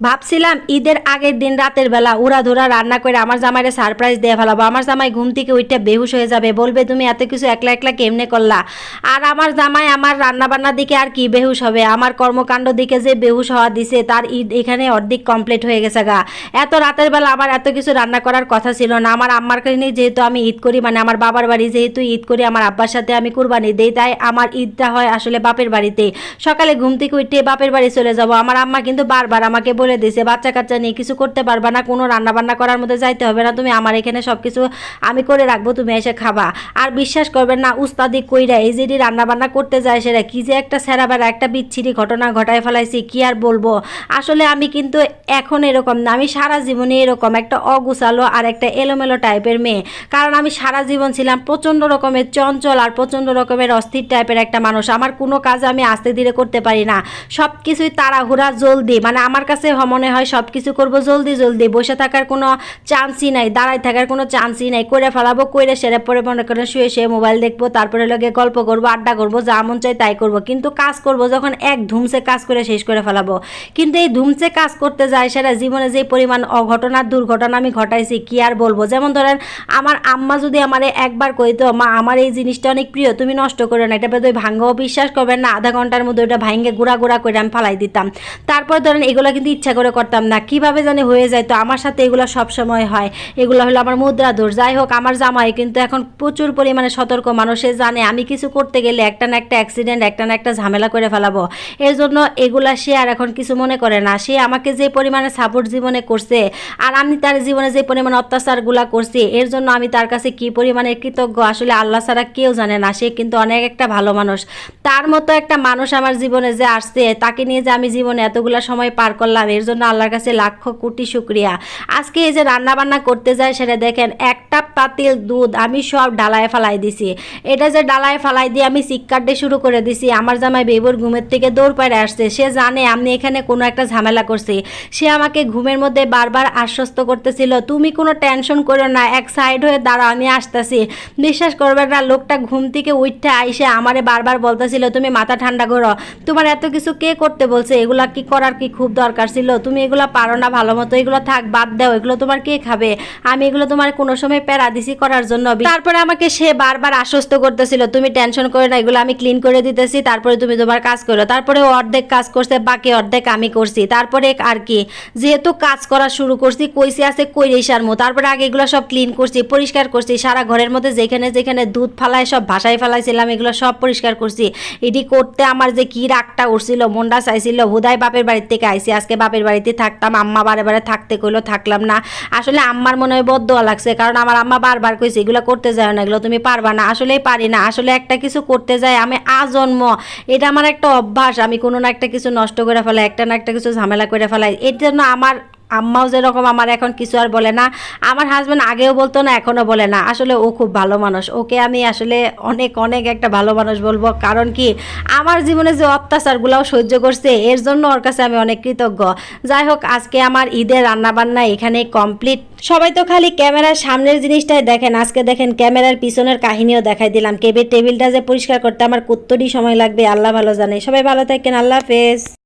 ভাবছিলাম ঈদের আগের দিন রাতের বেলা উড়াধুরা রান্না করে আমার জামাইরে সারপ্রাইজ দিয়ে ফেলাবো। আমার জামাই ঘুম থেকে উঠে বেহুশ হয়ে যাবে, বলবে, তুমি এত কিছু একলা একলা কেমনে করলা? আর আমার জামাই আমার রান্না বান্নার দিকে আর কি বেহুশ হবে? আমার কর্মকাণ্ড দিকে যে বেহুশ হওয়া দিছে, তার ঈদ এখানে অর্ধেক কমপ্লিট হয়ে গেছে গা। এত রাতের বেলা আমার এত কিছু রান্না করার কথা ছিল না। আমার আম্মার কাছে যেহেতু আমি ঈদ করি মানে আমার বাবার বাড়ি যেহেতু ঈদ করি, আমার আব্বার সাথে আমি কুরবানি দিই, তাই আমার ঈদটা হয় আসলে বাপের বাড়িতে। সকালে ঘুম থেকে উঠে বাপের বাড়ি চলে যাব। আমার আম্মা কিন্তু বারবার আমাকে বলে দিয়েছে বাচ্চা কাচ্চা নিয়ে কিছু করতে পারবা না, কোনো রান্না বান্না করার মধ্যে যাইতে হবে না, তুমি আমার এখানে সব কিছু আমি করে রাখব, তুমি এসে খাবা। আর বিশ্বাস করবেন না, উস্তাদি কইরা এই যেটি রান্না বান্না করতে যায় সেটা কি যে একটা সেরা বেড়া একটা বিচ্ছিরি ঘটনা ঘটায় ফেলাইছি, কি আর বলব? আসলে আমি কিন্তু এখন এরকম না, আমি সারা জীবনে এরকম একটা অগুছালো আর একটা এলোমেলো টাইপের মেয়ে। কারণ আমি সারা জীবন ছিলাম প্রচণ্ড রকমের চঞ্চল আর প্রচণ্ড রকমের অস্থির টাইপের একটা মানুষ। আমার কোনো কাজ আমি আস্তে ধীরে করতে পারি না। সব কিছুই তাড়াহুড়া, জলদি। মানে আমার কাছে মনে হয় সব কিছু করব জলদি জলদি। বসে থাকার কোনো চান্সই নাই, দাঁড়ায় থাকার কোনো চান্সই নাই। করে ফেলাবো করে সেরে পরে মনে করেন শুয়ে শুয়ে মোবাইল দেখব, তারপরে লগে গল্প করব, আড্ডা করব, যা মন চাই তাই করব। কিন্তু কাজ করব যখন এক ধুমসে কাজ করে শেষ করে ফেলাবো। কিন্তু এই ধুমসে কাজ করতে যায় সেটা জীবনে যে পরিমাণ অঘটনার দুর্ঘটনা আমি ঘটাইছি, কি আর বলব? যেমন ধরেন, আমার আম্মা যদি আমারে একবার কইতো, মা, আমার এই জিনিসটা অনেক প্রিয়, তুমি নষ্ট করো না, এটা বোধহয় ভাঙ্গাও, বিশ্বাস করবেন না, আধা ঘণ্টার মধ্যে ওটা ভাঙ্গে গুড়া গুড়া করে আমি ফালাই দিতাম। তারপর ধরেন এগুলো কিন্তু ইচ্ছা করে করতাম না। কীভাবে জানি হয়ে যায়। তো আমার সাথে এগুলো সব সময় হয়। এগুলো হলো আমার মুদ্রা দোষ। যাই হোক, আমার জামাই কিন্তু এখন প্রচুর পরিমাণে সতর্ক মানুষে। জানে আমি কিছু করতে গেলে একটা না একটা অ্যাক্সিডেন্ট একটা না একটা ঝামেলা করে ফেলাবো। এর জন্য এগুলা সে আর এখন কিছু মনে করে না। সে আমাকে যে পরিমাণে সাপোর্ট জীবনে করছে আর আমি তার জীবনে যে পরিমাণে অত্যাচারগুলা করছি, এর জন্য আমি তার কাছে কি পরিমাণে কৃতজ্ঞ আসলে আল্লাহ ছাড়া কেউ জানে না। সে কিন্তু অনেক একটা ভালো মানুষ। তার মতো একটা মানুষ আমার জীবনে যে আসছে, তাকে নিয়ে যে আমি জীবনে এতগুলা সময় পার করলাম, এর জন্য আল্লাহর কাছে লাখ কোটি শুক্রিয়া। আজকে এই যে রান্না বান্না করতে যায়, সেটা দেখেন একটা পাতিল দুধ আমি সব ডালায় ফালাই দিছি। এটা যে ডালায় ফালাই দিয়ে আমি চিৎকারটে শুরু করে দিছি, আমার জামাই বেবুর ঘুমের থেকে দৌড় পাড়ে আসছে। সে জানে আমি এখানে কোনো একটা ঝামেলা করছি। সে আমাকে ঘুমের মধ্যে বারবার আশ্বস্ত করতেছিল, তুমি কোনো টেনশন করো না, এক সাইড হয়ে দাঁড়াও, আমি আসতেছি। বিশ্বাস করবেন না, লোকটা ঘুম থেকে উঠতে আইসে আমারে বারবার বলতেছিল, তুমি মাথা ঠান্ডা করো। তোমার এত কিছু কে করতে বলছে? এগুলা কি করার কি খুব দরকার ছিল? তুমি এগুলো পারো না, ভালো মতো এগুলো থাক, বাদ দাও, এগুলো তোমার কে খাবে? আমি এগুলো তোমার কোনো সময় প্যারা দিছি করার জন্য তারপরে আমাকে সে বারবার আশ্বস্ত করতেছিল, তুমি টেনশন করে না, এগুলো আমি ক্লিন করে দিতেছি, তারপরে তুমি তোমার কাজ করো। তারপরে অর্ধেক কাজ করছে, বাকি অর্ধেক আমি করছি। তারপরে আর কি, যেহেতু কাজ করা শুরু করছি কইসি আছে কইরেই সারমো। তারপরে আগে এগুলো সব ক্লিন করছি, পরিষ্কার করছি, সারা ঘরের মধ্যে যেখানে যেখানে দুধ ফালায়, সব ভাসায় ফেলাইছিলাম, এগুলো সব পরিষ্কার করছি। এটি করতে আমার যে কি রাগটা উঠছিল, মনটা চাইছিল, হুদায় বাপের বাড়ির থেকে আইসি আজকে বাপের বাড়িতে থাকতাম, আম্মা বারে বারে থাকতে কইলো, থাকলাম না। আসলে আম্মার মনে হয় বদ্ধ লাগছে, কারণ আমার আম্মা বারবার কইছে, এগুলো করতে যায় না, এগুলো তুমি পারবা না। আসলেই পারি না। আসলে একটা কিছু করতে যাই, আমি আজন্ম, এটা আমার একটা অভ্যাস। আমি কোনো না একটা কিছু নষ্ট করে ফেলাই, একটা না একটা কিছু ঝামেলা করে ফেলাই। এর জন্য আমার আম্মাও যেরকম, আমার এখন কিছু আর বলে না। আমার হাজব্যান্ড আগেও বলতো না, এখনও বলে না। আসলে ও খুব ভালো মানুষ। ওকে আমি আসলে অনেক অনেক একটা ভালো মানুষ বলব। কারণ কি? আমার জীবনে যে অত্যাচারগুলোও সহ্য করছে, এর জন্য ওর কাছে আমি অনেক কৃতজ্ঞ। যাই হোক, আজকে আমার ঈদের রান্নাবান্না এখানে কমপ্লিট সবাই তো খালি ক্যামেরার সামনের জিনিসটাই দেখেন। আজকে দেখেন ক্যামেরার পিছনের কাহিনীও দেখাই দিলাম। কেবের টেবিলটা যে পরিষ্কার করতে আমার কতটি সময় লাগবে, আল্লাহ ভালো জানে। সবাই ভালো থাকেন, আল্লাহ হাফেজ।